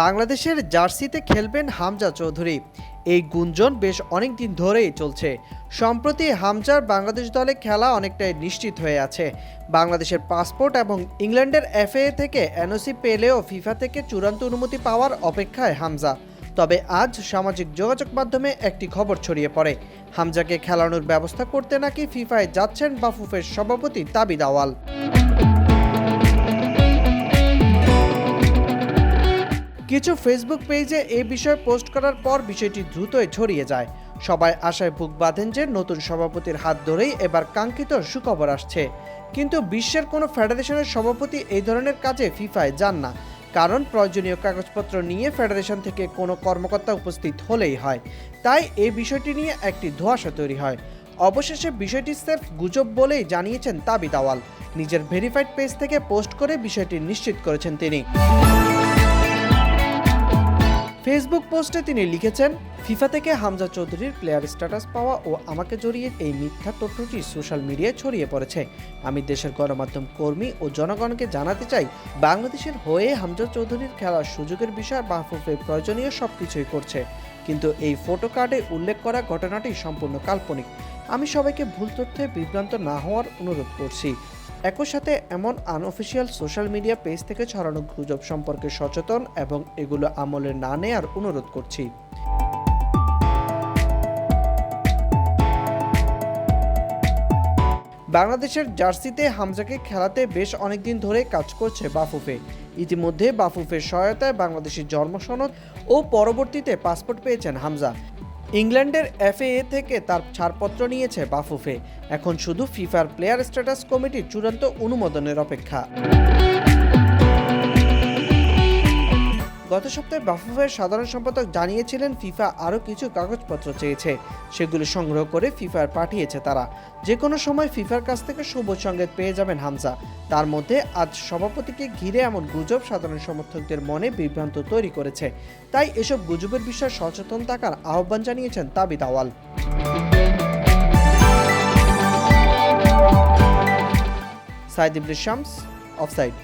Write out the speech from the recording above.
বাংলাদেশের জার্সিতে খেলবেন হামজা চৌধুরী। এই গুঞ্জন বেশ অনেক দিন ধরেই চলছে। সম্প্রতি হামজার বাংলাদেশ দলে খেলা অনেকটাই নিশ্চিত হয়ে আছে। বাংলাদেশের পাসপোর্ট এবং ইংল্যান্ডের এফএ থেকে এনওসি পেলেও ফিফা থেকে চূড়ান্ত অনুমতি পাওয়ার অপেক্ষায় হামজা। তবে আজ সামাজিক যোগাযোগ মাধ্যমে একটি খবর ছড়িয়ে পড়ে। হামজাকে খেলানোর ব্যবস্থা করতে নাকি ফিফায় যাচ্ছেন বাফুফের সভাপতি তাবিদ আওয়াল কিছু ফেসবুক পেজে এ বিষয়ে পোস্ট করার পর বিষয়টি দ্রুতই ছড়িয়ে যায়। সবাই আশায় বুক বাঁধেন যে নতুন সভাপতির হাত ধরেই এবার কাঙ্ক্ষিত সুখবর আসছে। কিন্তু বিশ্বের কোনো ফেডারেশনের সভাপতি এই ধরনের কাজে ফিফায় যান না। কারণ প্রয়োজনীয় কাগজপত্র নিয়ে ফেডারেশন থেকে কোনো কর্মকর্তা উপস্থিত হলেই হয়। তাই এই বিষয়টি নিয়ে একটি ধোঁয়াশা তৈরি হয়। অবশেষে বিষয়টি স্রেফ গুজব বলেই জানিয়েছেন তাবিদ আওয়াল নিজের ভেরিফাইড পেজ থেকে পোস্ট করে বিষয়টি নিশ্চিত করেছেন তিনি। ফেসবুক পোস্টে তিনি লিখেছেন, ফিফা থেকে হামজা চৌধুরীর প্লেয়ার স্ট্যাটাস পাওয়া ও আমাকে জড়িয়ে এই মিথ্যা তথ্যটি সোশ্যাল মিডিয়ায় ছড়িয়ে পড়েছে। আমি দেশের গণমাধ্যম কর্মী ও জনগণকে জানাতে চাই, বাংলাদেশের হয়ে হামজা চৌধুরীর খেলার সুযোগের বিষয়ে বাফুফে প্রয়োজনীয় সব কিছুই করছে। কিন্তু এই ফটো কার্ডে উল্লেখ করা ঘটনাটি সম্পূর্ণ কাল্পনিক। আমি সবাইকে ভুল তথ্যে বিভ্রান্ত না হওয়ার অনুরোধ করছি। একই সাথে এমন আনঅফিসিয়াল সোশ্যাল মিডিয়া পেজ থেকে ছড়ানো গুজব সম্পর্কে সচেতন এবং এগুলো আমলে না নেয়ার অনুরোধ করছি। বাংলাদেশের জার্সিতে হামজাকে খেলাতে বেশ অনেকদিন ধরে কাজ করছে বাফুফে। ইতিমধ্যে বাফুফের সহায়তায় বাংলাদেশের জন্মসনদ ও পরবর্তীতে পাসপোর্ট পেয়েছেন হামজা। ইংল্যান্ডের এফএ থেকে তার ছাড়পত্র নিয়েছে বাফুফে। এখন শুধু ফিফার প্লেয়ার স্ট্যাটাস কমিটির চূড়ান্ত অনুমোদনের অপেক্ষা। গত সপ্তাহে বাফুফের সাধারণ সম্পাদক জানিয়েছিলেন, ফিফা আরও কিছু কাগজপত্র চেয়েছে। সেগুলো সংগ্রহ করে ফিফার পাঠিয়েছে তারা। যে কোনো সময় ফিফার কাছ থেকে সবুজ সংকেত পেয়ে যাবেন হামজা। তার মধ্যে আজ সভাপতিকে ঘিরে এমন গুজব সাধারণ সমর্থকদের মনে বিভ্রান্ত তৈরি করেছে। তাই এসব গুজবের বিষয়ে সচেতন থাকার আহ্বান জানিয়েছেন তাবিদ আওয়াল সাইদ ইবনে শামস, অফসাইড।